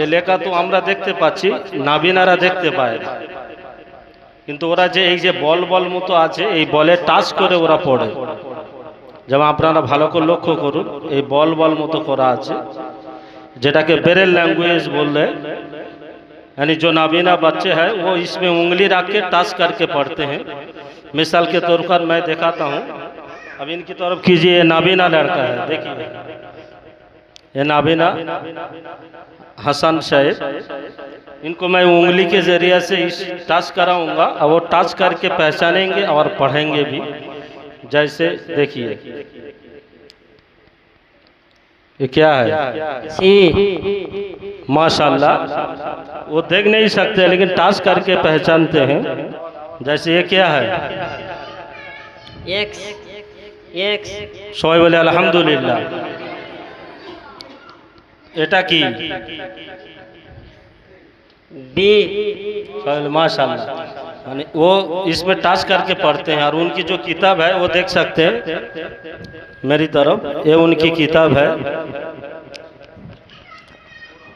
এ লেখা তো আমরা দেখতে পাচ্ছি নাবিনারা দেখতে পায় না কিন্তু ওরা যে এই যে বল বল মতো আছে এই বলে টাচ করে ওরা পড়ে যেমন আপনারা ভালো করে লক্ষ্য করুন এই বল বল মতো করা আছে যেটাকে बेरल लैंग्वेज बोल रहे यानी जो नाबीना बच्चे हैं वो इसमें उंगली रख के टच करके पढ़ते हैं मिसाल के तौर पर मैं दिखाता हूँ अब इनकी तरफ कीजिए ये नाबीना लड़का है देखिए नाबीना हसन साहेब इनको मैं उंगली के ज़रिए से इस टच कराऊँगा। और वो टच करके पहचानेंगे और पढ़ेंगे भी। जैसे देखिए। ये क्या है? माशाल्लाह। वो देख नहीं सकते लेकिन टच करके पहचानते हैं। जैसे ये क्या है? शोब अलहमदुल्ला এটা কি बी माशाल्लाह यानी वो इसमें टच करके पढ़ते हैं और उनकी जो किताब है वो देख सकते हैं मेरी तरफ ये उनकी किताब है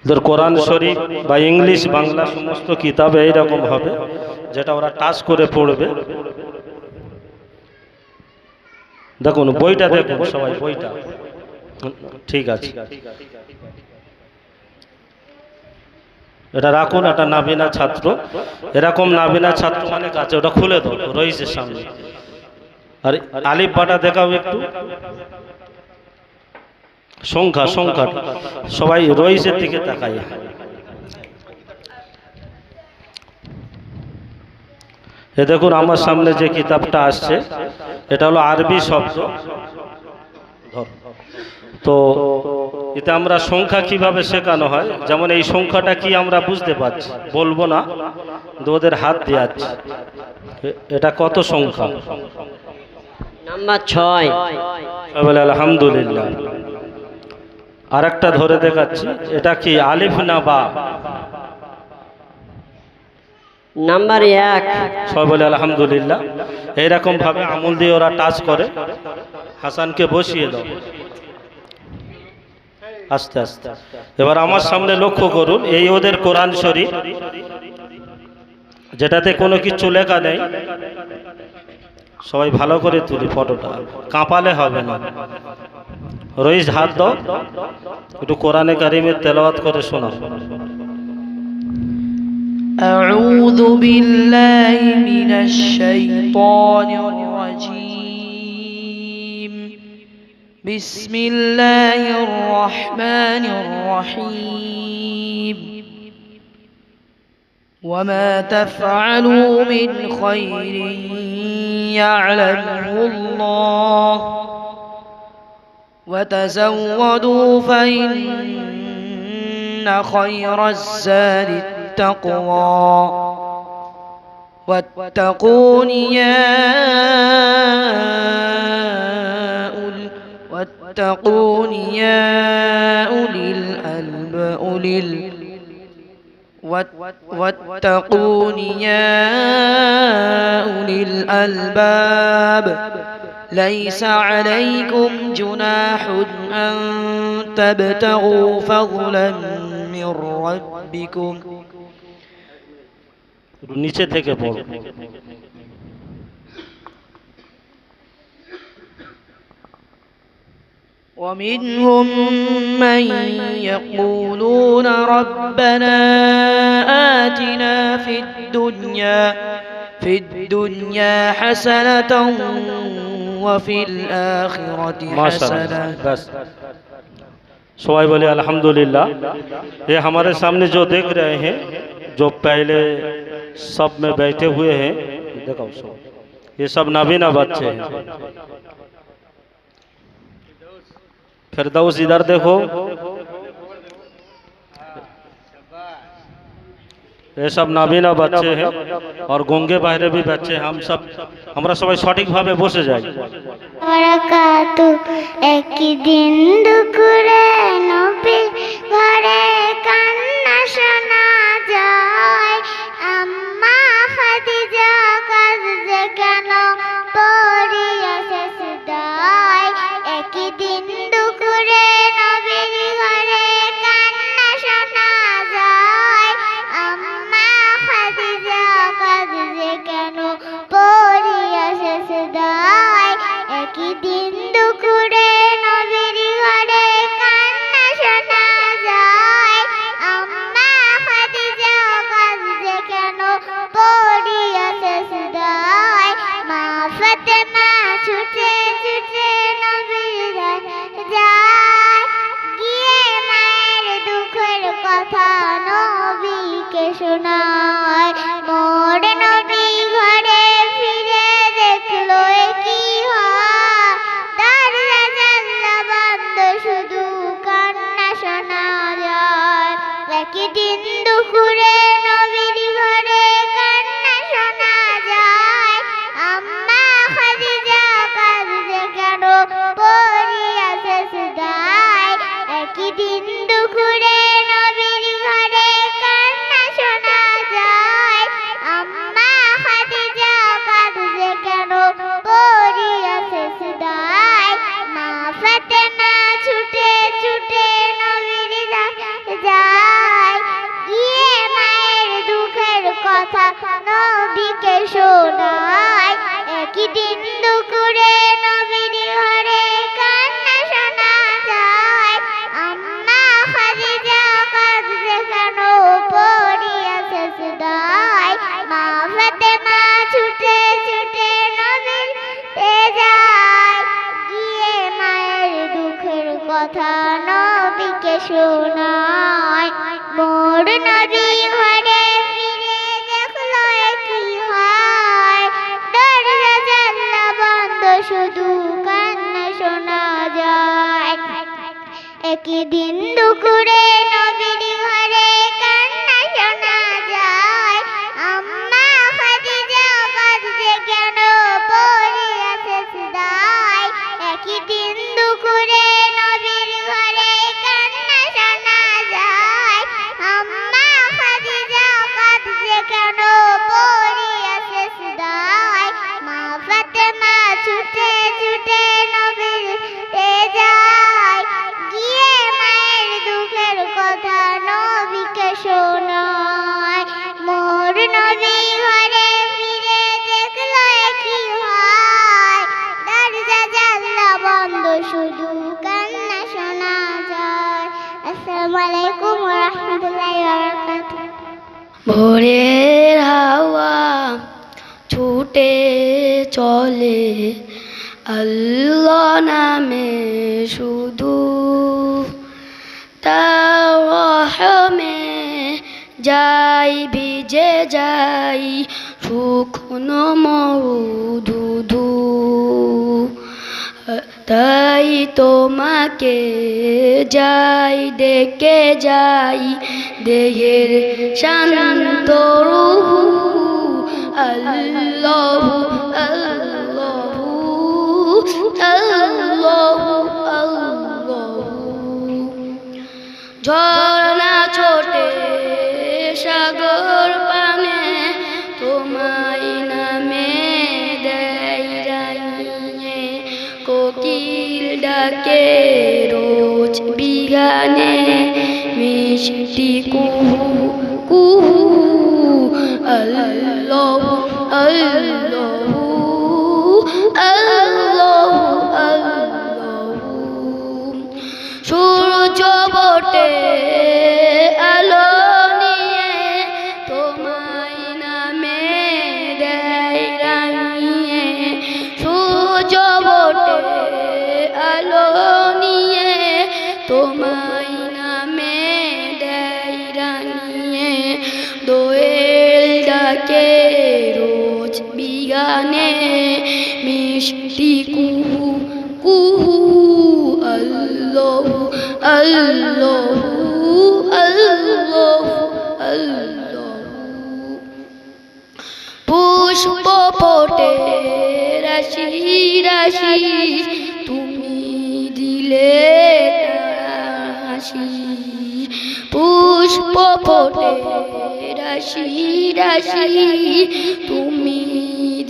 ইধর কোরআন শরীফ বা ইংলিশ বাংলা সমস্ত কিতাব এইরকম হবে যেটা ওরা টাচ করে পড়বে দেখুন বইটা দেখুন সবাই বইটা ঠিক আছে এটা রাখুন, এটা নাবিনা ছাত্র। এরকম নাবিনা ছাত্র অনেক আছে, ওটা খুলে দাও, রয়েছে সামনে। আর আলিফ বাটা দেখাও একটু। সংখ্যা সংখ্যা। সবাই রয়েছে দিকে তাকাই এ দেখুন, আমার সামনে যে কিতাবটা আসছে, এটা হলো আরবি শব্দ। তো এতে আমরা সংখ্যা কীভাবে শেখানো হয়? যেমন এই সংখ্যাটা কি আমরা বুঝতে পারছি? বলব না কিন্তু ওদের হাত দিয়ে আছে। এটা কত সংখ্যা? নাম্বার ছয়। বলে আলহামদুলিল্লাহ। আর একটা ধরে দেখাচ্ছি এটা কি আলিফ না বা? নাম্বার এক। সবাই বলে আলহামদুলিল্লাহ। এইরকম ভাবে আমুল দিয়ে ওরা টাচ করে। হাসানকে বসিয়ে দাও আস্তে আস্তে এবার আমার সামনে লক্ষ্য করুন এই ওদের কোরআন শরীফ যেটাতে কোনো কিছু লেখা নেই সবাই ভালো করে তুলি ফটোটা কাঁপালে হবে না রইস হাত দাও একটু কোরআনে কারিমের তেলাওয়াত করে শোনাও أعوذ بالله من الشيطان الرجيم بسم الله الرحمن الرحيم. وما تفعلوا من خير يعلمه الله وتزودوا فإن خير الزاد التقوى. واتقون يا واتقون يا أولي الألب أولي ال وات- واتقون يا أولي الألباب ليس عليكم جناح أن تبتغوا فضلا من ربكم নিচে থেকে পড়ো ومنهم من يقولون ربنا آتنا في الدنيا في الدنيا حسنة وفي الآخرة माशाल्लाह حسنة बस सवाई बोले अल्हम्दुलिल्लाह ये हमारे सामने जो देख रहे हैं जो पहले सब में बैठे हुए हैं देखो सब ये सब नाबीना बच्चे हैं फिरदौस इधर देखो ये सब नाबीना बच्चे हैं और गोंगे बहरे भी बच्चे हम सब, हमारा सबा सठीक भावे बसे जाए दिन নবীকে কথা নবীকে শোনায়। মোর নবী ঘরে ফিরে দেখল কি হয়। দরজা, জানলা বন্ধ, শুধু কান্না শোনা যায়। একদিন দুপুরে ছুটে নবীর যায়। কথা নবীকে শোনায়। মোর নবী ঘরে ফিরে দেখল কি হয়? জানলা বন্ধ, শুধু কান্না শোনা যায়। আসসালামু আলাইকুম রাহমাতুল্লাহি ভোরের হাওয়া ছুটে চলে আল্লাহ নামে শুধু তার রহমে যাই, ভিজে যাই, শুকনো মরুধুধু তাই তোমাকে যাই দেখে যাই, দেহের শান্ত আল্লাহ আল্লাহ। ঝর্ণা ছোটে, সাগর পানে তোমায় নামে দেয় কোকিল ডাকে, রোজ বিগানে মিষ্টি কুহু কুহু। আল্লাহ আল্লাহ আল্লাহ। আলো নিয়ে তোমায় নামে দেয় রাঙিয়ে। সূর্য বটে আলো নিয়ে তোমায় নামে দেয় রাঙিয়ে। দোয়েল ডাকে রোজ বিগানে মিষ্টি কুহু কুহু আল্লাহ আল্লাহ আল্লাহ আল্লাহ পুষ্প ফোটে রাশি রাশি তুমি দিলে হাসি পুষ্প ফোটে রাশি রাশি তুমি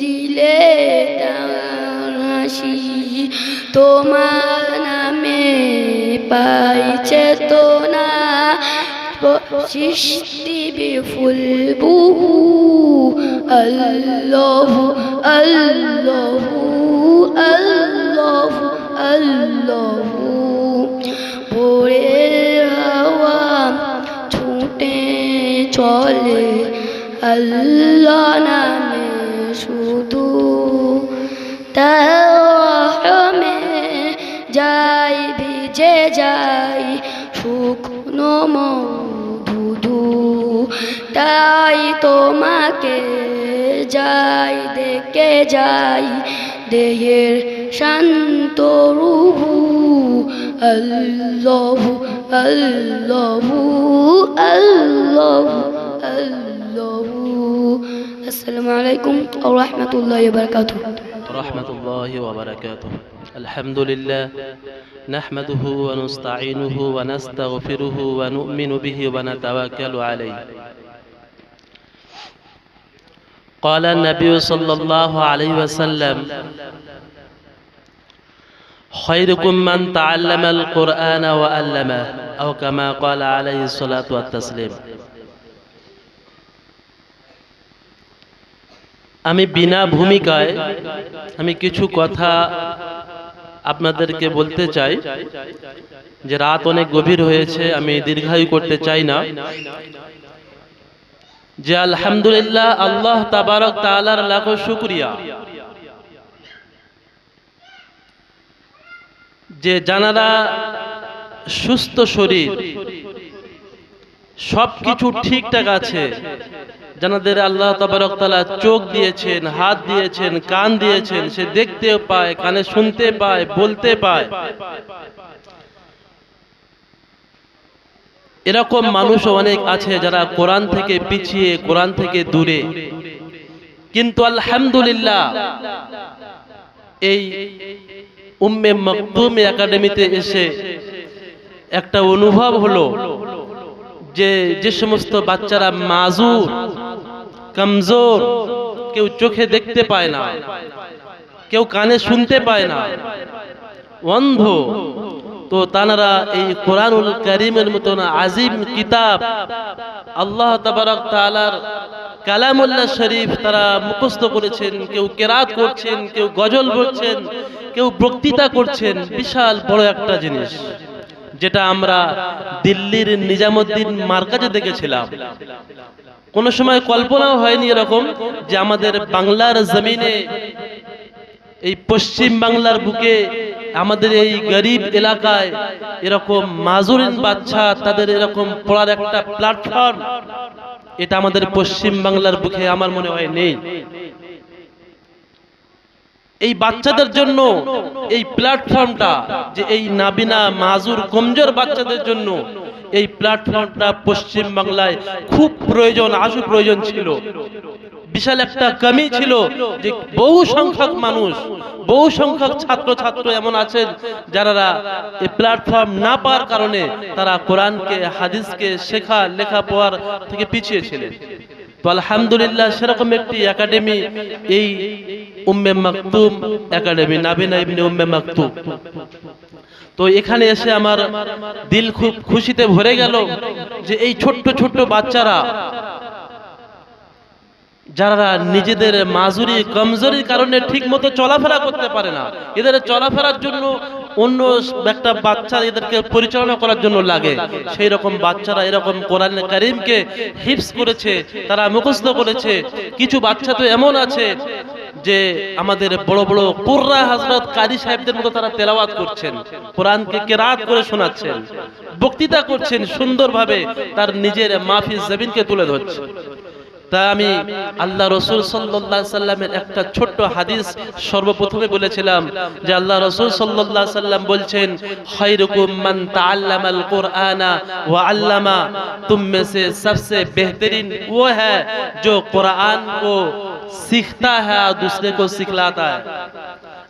দিলে হাসি তোমার পাইছে তো না সৃষ্টি বিফুল বুহু, আল্লাহ আল্লাহ আল্লাহ আল্লাহ। ভোরের হাওয়া ছুটে চলে, আল্লাহ নামে শুধু তাহমে যাই শুকনো মধু তাই তোমাকে যাই, দেখে যাই দেহের শান্ত রুহু আল্লাহু আল্লাহু আল্লাহু আল্লাহু। আসসালামু আলাইকুম ওয়া রাহমাতুল্লাহি ওয়া বারাকাতুহু। ওয়া রাহমাতুল্লাহি ওয়া বারাকাতুহু। الحمد لله نحمده ونستعينه ونستغفره ونؤمن به ونتوكل عليه قال النبي صلى الله عليه وسلم خيركم من تعلم القرآن وعلمه أو كما قال عليه الصلاة والتسليم আমি বিনা ভূমিকায় আমি কিছু কথা আপনাদেরকে বলতে চাই যে রাত অনেক গভীর হয়েছে আমি দীর্ঘায়ু করতে চাই না। যে আলহামদুলিল্লাহ আল্লাহ তাবারক তাআলার লাখো শুকরিয়া। যে জানারা সুস্থ শরীর সব কিছু ঠিকঠাক আছে। জানাদের আল্লাহ তাবারক তাআলা চোখ দিয়েছেন, হাত দিয়েছেন, কান দিয়েছেন, সে দেখতে পায়, কানে শুনতে পায়, বলতে পায়। এরকম মানুষও অনেক আছে যারা কোরআন থেকে পিছিয়ে, কোরআন থেকে দূরে। কিন্তু আলহামদুলিল্লাহ, এই উম্মে মকতুম একাডেমিতে এসে একটা অনুভব হলো যে যে সমস্ত বাচ্চারা মাজুর কমজোর, কেউ চোখে দেখতে পায় না, কেউ কানে শুনতে পায় না। অন্ধ, তো তানারা এই কোরআনুল করিমের মতন আজিম কিতাব আল্লাহ তাবারক তাআলার কালামুল্লাহ শরীফ তারা মুখস্থ করেছেন, কেউ কেরাত করছেন, কেউ গজল বলছেন, কেউ বক্তৃতা করছেন, বিশাল বড় একটা জিনিস। যেটা আমরা দিল্লির নিজামুদ্দিন মার্কাজে দেখেছিলাম। কোন সময় কল্পনাও হয়নি এরকম যে আমাদের বাংলার জমিনে এই পশ্চিম বাংলার বুকে আমাদের এই গরিব এলাকায় এরকম মাজুরিন বাচ্চা, তাদের এরকম পড়ার একটা প্ল্যাটফর্ম এটা আমাদের পশ্চিম বাংলার বুকে আমার মনে হয় নেই। এই বাচ্চাদের জন্য এই প্ল্যাটফর্মটা যে এই নাবিনা মাজুর কমজোর বাচ্চাদের জন্য এই প্ল্যাটফর্মটা পশ্চিম বাংলায় খুব প্রয়োজন আশু প্রয়োজন ছিল। বিশাল একটা কমি ছিল যে বহু সংখ্যক মানুষ, বহু সংখ্যক ছাত্র ছাত্র এমন আছেন যারা এই প্ল্যাটফর্ম না পাওয়ার কারণে তারা কোরআনকে, হাদিসকে, শেখা লেখা পড়ার থেকে পিছিয়ে ছিলেন। আলহামদুলিল্লাহ, সেরকম একটি একাডেমি এই উম্মে মাকতুম একাডেমি নাবিনা ইবনে উম্মে মাকতুম। তো এখানে এসে আমার দিল খুব খুশিতে ভরে গেল যে এই ছোট্ট ছোট্ট বাচ্চারা যারা নিজেদের মাজুরি কমজোরির কারণে ঠিক মতো চলাফেরা করতে পারে না, এদের চলাফেরার জন্য অন্য একটা বাচ্চা এদেরকে পরিচালনা করার জন্য লাগে। সেই রকম বাচ্চারা এরকম কোরআন কারিমকে হিপস করেছে, তারা মুখস্থ করেছে। কিছু বাচ্চা তো এমন আছে যে আমাদের বড় বড় কুর্রা হজরত কারি সাহেবদের মতো তারা তেলাওয়াত করছেন, কোরআনকে কেরাত করে শোনাচ্ছেন, বক্তৃতা করছেন সুন্দরভাবে, তার নিজের মাহফিজ জমিনকে তুলে ধরছে তা আমি আল্লাহ রসুল সাল্লাহ সাল্লামের একটা ছোট্ট হাদিস সর্বপ্রথমে বলেছিলাম যে আল্লাহ রসুল সাল্লাহ সাল্লাম বলছেন, খৈরকুম মান তাআল্লামাল কুরআনা আল্লামা। তুম সে সবসে বেহতরিন ও হ্যাঁ যো কোরআন কো শিখতা হ্যাঁ দুসরে কো শিখলাতা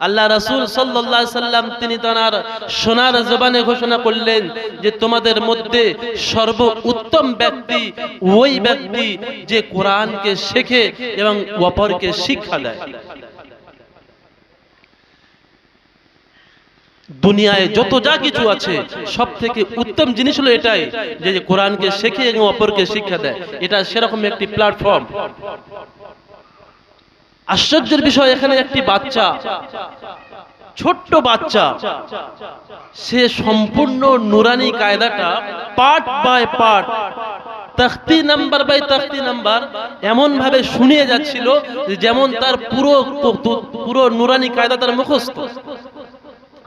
আল্লাহ রাসুল সাল্লাহ সাল্লাম তিনি তার সোনার জবানে ঘোষণা করলেন যে তোমাদের মধ্যে সর্ব উত্তম ব্যক্তি ওই ব্যক্তি যে কোরআনকে শেখে এবং অপরকে শিক্ষা দেয়। দুনিয়ায় যত যা কিছু আছে সব থেকে উত্তম জিনিস হলো এটাই যে কোরআনকে শেখে এবং অপরকে শিক্ষা দেয়। এটা সেরকম একটি প্ল্যাটফর্ম আশ্চর্যের বিষয়, এখানে একটি বাচ্চা, ছোট্ট বাচ্চা। সে সম্পূর্ণ নুরানি কায়দাটা, পার্ট বাই পার্ট, তখতি নাম্বার বাই তখতি নাম্বার এমন ভাবে শুনিয়ে যাচ্ছিল যেমন তার পুরো পুরো নুরানি কায়দা তার মুখস্থ।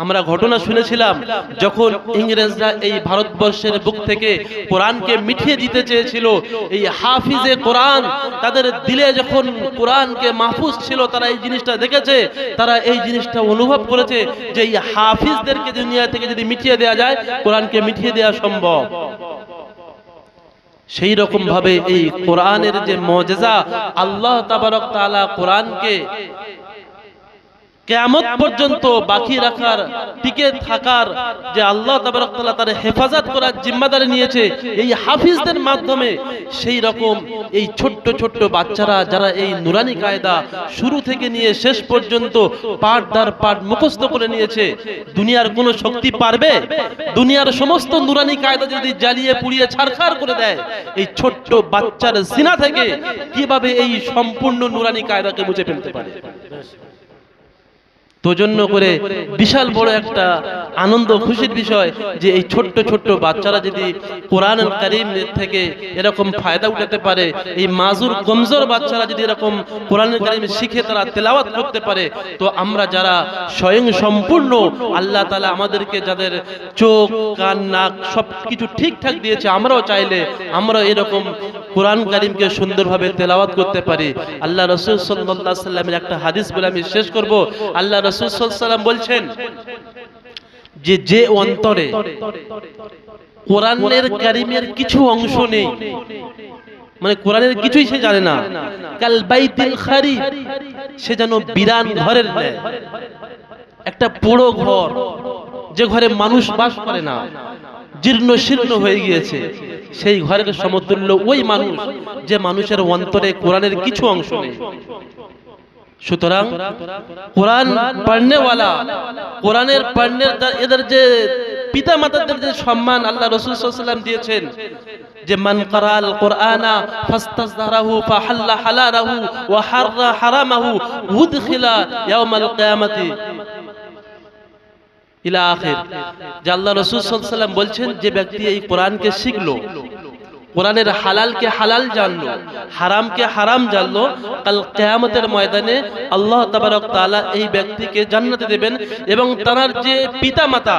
আমরা ঘটনা শুনেছিলাম যখন ইংরেজরা এই ভারতবর্ষের বুক থেকে কোরআনকে মিটিয়ে দিতে চেয়েছিল, এই হাফিজে কোরআন তাদের দিলে যখন কোরআনকে মাহফুজ ছিল, তারা এই জিনিসটা দেখেছে, তারা এই জিনিসটা অনুভব করেছে যে এই হাফিজদেরকে দুনিয়া থেকে যদি মিটিয়ে দেওয়া যায়, কোরআনকে মিটিয়ে দেওয়া সম্ভব। সেই রকম ভাবে এই কোরআনের যে মজেজা, আল্লাহ তাবারক তাআলা কোরআনকে কেয়ামত পর্যন্ত বাকি রাখার, টিকে থাকার যে আল্লাহ তাবারক তাআলা তার হেফাজত করার জিম্মাদারি নিয়েছে, এই হাফিজদের মাধ্যমে সেই রকম এই ছোট্ট ছোট্ট বাচ্চারা যারা এই নুরানি কায়দা শুরু থেকে নিয়ে শেষ পর্যন্ত পাঠ দার পাঠ মুখস্থ করে নিয়েছে, দুনিয়ার কোনো শক্তি পারবে? দুনিয়ার সমস্ত নুরানি কায়দা যদি জ্বালিয়ে পুড়িয়ে ছারখার করে দেয়, এই ছোট্ট বাচ্চার সিনা থেকে কীভাবে এই সম্পূর্ণ নুরানি কায়দাকে মুছে ফেলতে পারে? তো জন্য করে বিশাল বড় একটা আনন্দ খুশির বিষয় যে এই ছোট্ট ছোট্ট বাচ্চারা যদি কোরআন কারিম থেকে এরকম ফায়দা উঠাতে পারে এই মাজুর কমজোর বাচ্চারা যদি এরকম কোরআন কারিম শিখে তারা তেলাওয়াত করতে পারে তো আমরা যারা স্বয়ং সম্পূর্ণ আল্লাহ তালা আমাদেরকে যাদের চোখ কান নাক সব কিছু ঠিকঠাক দিয়েছে আমরাও চাইলে আমরা এরকম কোরআন কারিমকে সুন্দরভাবে তেলাওয়াত করতে পারি। আল্লাহ রসুল সাল্লাহ সাল্লামের একটা হাদিস বলে আমি শেষ করব আল্লাহ রসুল সাল্লাম বলছেন যে যে অন্তরে কোরআনের কারিমের কিছু অংশ নেই মানে কোরআনের কিছুই সে জানে না, কাল বাইতিল খারিব সে যেন বিরান ঘরের একটা পুরো ঘর যে ঘরে মানুষ বাস করে না, জীর্ণ শীর্ণ হয়ে গিয়েছে, সেই ঘরের সমতুল্য ওই মানুষ যে মানুষের অন্তরে কোরআনের কিছু অংশ নেই। সুতরাং কোরআন পড়নেওয়ালা, কোরআনের পড়নের এদের যে পিতা মাতাদের যে সম্মান আল্লাহ রসুল সাল্লাম দিয়েছেন, যে মান করাল কোরআনা ফাস্তাজদারাহু ফাহাল্লা হালালাহু ওয়া হাররা হারামাহু উদখিলা ইয়াউমাল কিয়ামাতি। ইলা আখির। যে আল্লাহ রসুল ওয়াসাল্লাম বলছেন, যে ব্যক্তি এই কোরআনকে শিখলো কোরআনের হালালকে হালাল জানলো, হারামকে হারাম জানলো, কাল কেয়ামতের ময়দানে আল্লাহ তাবারক তালা এই ব্যক্তিকে জান্নাতে দেবেন এবং তার যে পিতা মাতা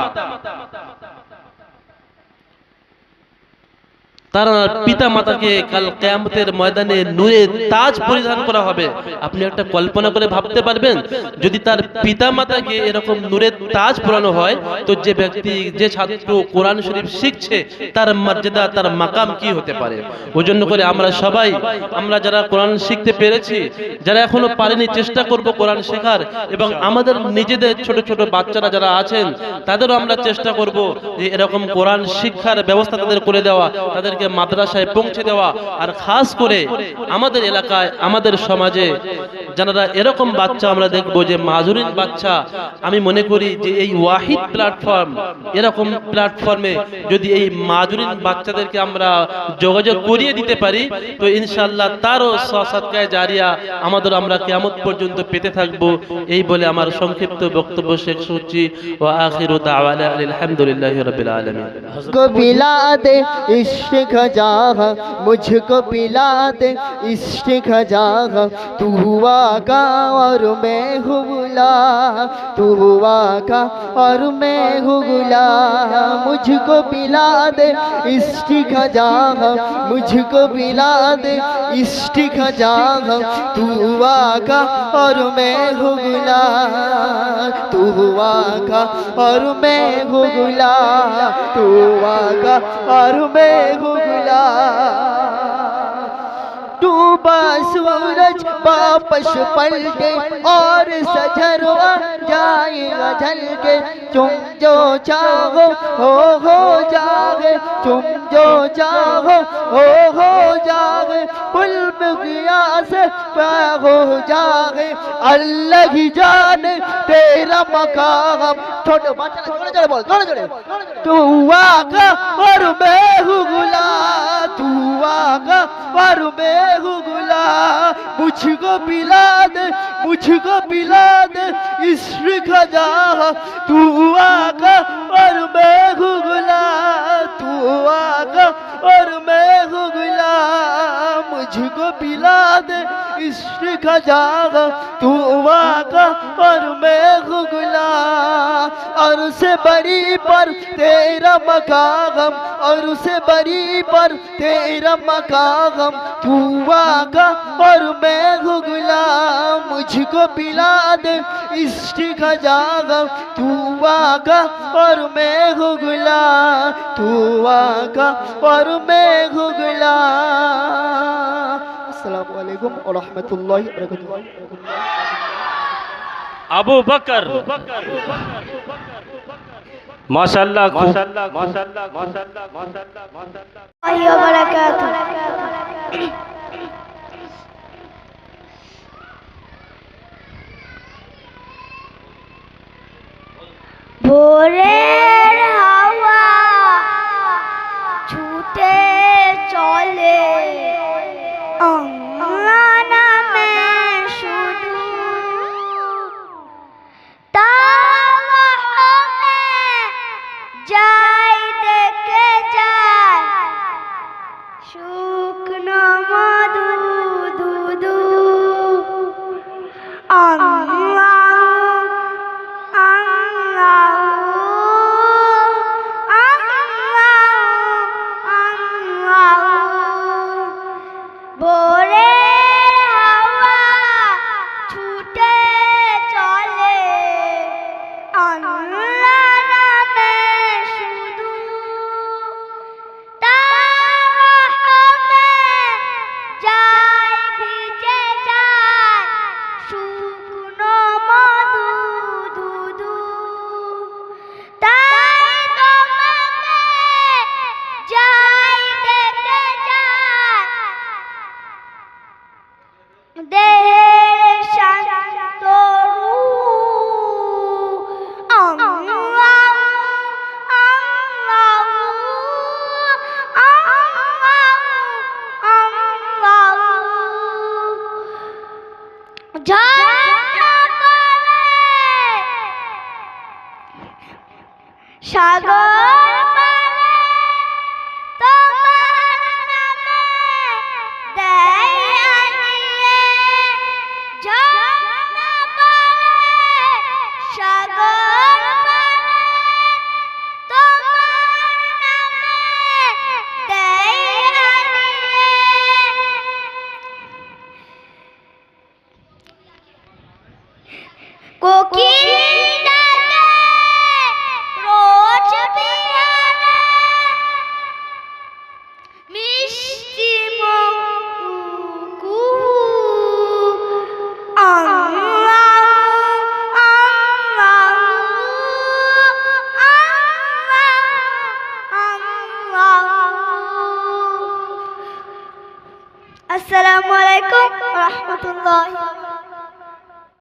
তার পিতা মাতাকে কাল কেয়ামতের ময়দানে নূরে তাজ পরিধান করা হবে। আপনি একটা কল্পনা করে ভাবতে পারবেন, যদি তার পিতা মাতাকে এরকম নূরের তাজ পরানো হয়, তো যে ব্যক্তি, যে ছাত্র কোরআন শরীফ শিখছে, তার মর্যাদা, তার মাকাম কি হতে পারে? ওই জন্য করে আমরা সবাই, আমরা যারা কোরআন শিখতে পেরেছি, যারা এখনও পারেনি চেষ্টা করব কোরআন শেখার, এবং আমাদের নিজেদের ছোট ছোট বাচ্চারা যারা আছেন, তাদেরও আমরা চেষ্টা করব যে এরকম কোরআন শিক্ষার ব্যবস্থা তাদের করে দেওয়া, তাদেরকে তাদেরকে মাদ্রাসায় পৌঁছে দেওয়া আর খাস করে আমাদের এলাকায়, আমাদের সমাজে যারা এরকম বাচ্চা আমরা দেখব যে মাজুরিন বাচ্চা, আমি মনে করি যে এই ওয়াহিদ প্ল্যাটফর্ম এরকম প্ল্যাটফর্মে যদি এই মাজুরিন বাচ্চাদেরকে আমরা যোগাযোগ করিয়ে দিতে পারি, তো ইনশাল্লাহ তারও সৎকায় জারিয়া আমাদের আমরা কেমন পর্যন্ত পেতে থাকব। এই বলে আমার সংক্ষিপ্ত বক্তব্য শেষ হচ্ছি ও আখির আলহামদুলিল্লাহ রবিল আলমী खजाहा मुझको पिला दे, इश्क खजाहा तू हुआ का और मैं हूँ गुलाम तू हुआ का और मैं हूँ गुलाम मुझको पिला दे, इश्क खजाहा मुझको पिला दे, इश्क खजाहा तू हुआ का और मैं हूँ गुलाम तू हुआ का और मैं हूँ गुलाम तू हुआ का और मैं हूँ لا डूबा सूरज वापस पलटे और सजरवा जाएगा झलके तुम जो चाहो, हो हो जागे। तुम जो चाहो, हो हो जागे। पुल गया से हो जागे। अल्लाह ही जाने तेरा मकाम। छोटे जोड़े बोल तू आका और मैं हूँ गुलाम। तू आका और मैं गुलाम मुझको पिला दे, मुझको पिला दे, इस खजा तू आका और मैं हूँ गुलाम तू आका और मैं हूँ मुझ मुझको पिला दे, इश्क का जागा, तू वाका और मैं गुगला और उसे बड़ी पर तेरा मकागम और उसे बड़ी पर तेरा मकागम, तू वाका और मैं गुगला मुझको पिला दे, इश्क का जागम तू वाका और मैं गुगला तू वाका और मैं गुगला আসসালামু আলাইকুম ওয়া রাহমাতুল্লাহি ওয়া বারাকাতুহু। আবু বকর। মাশাআল্লাহ মাশাআল্লাহ ভোরের হাওয়া ছুটে চলে। 嗯。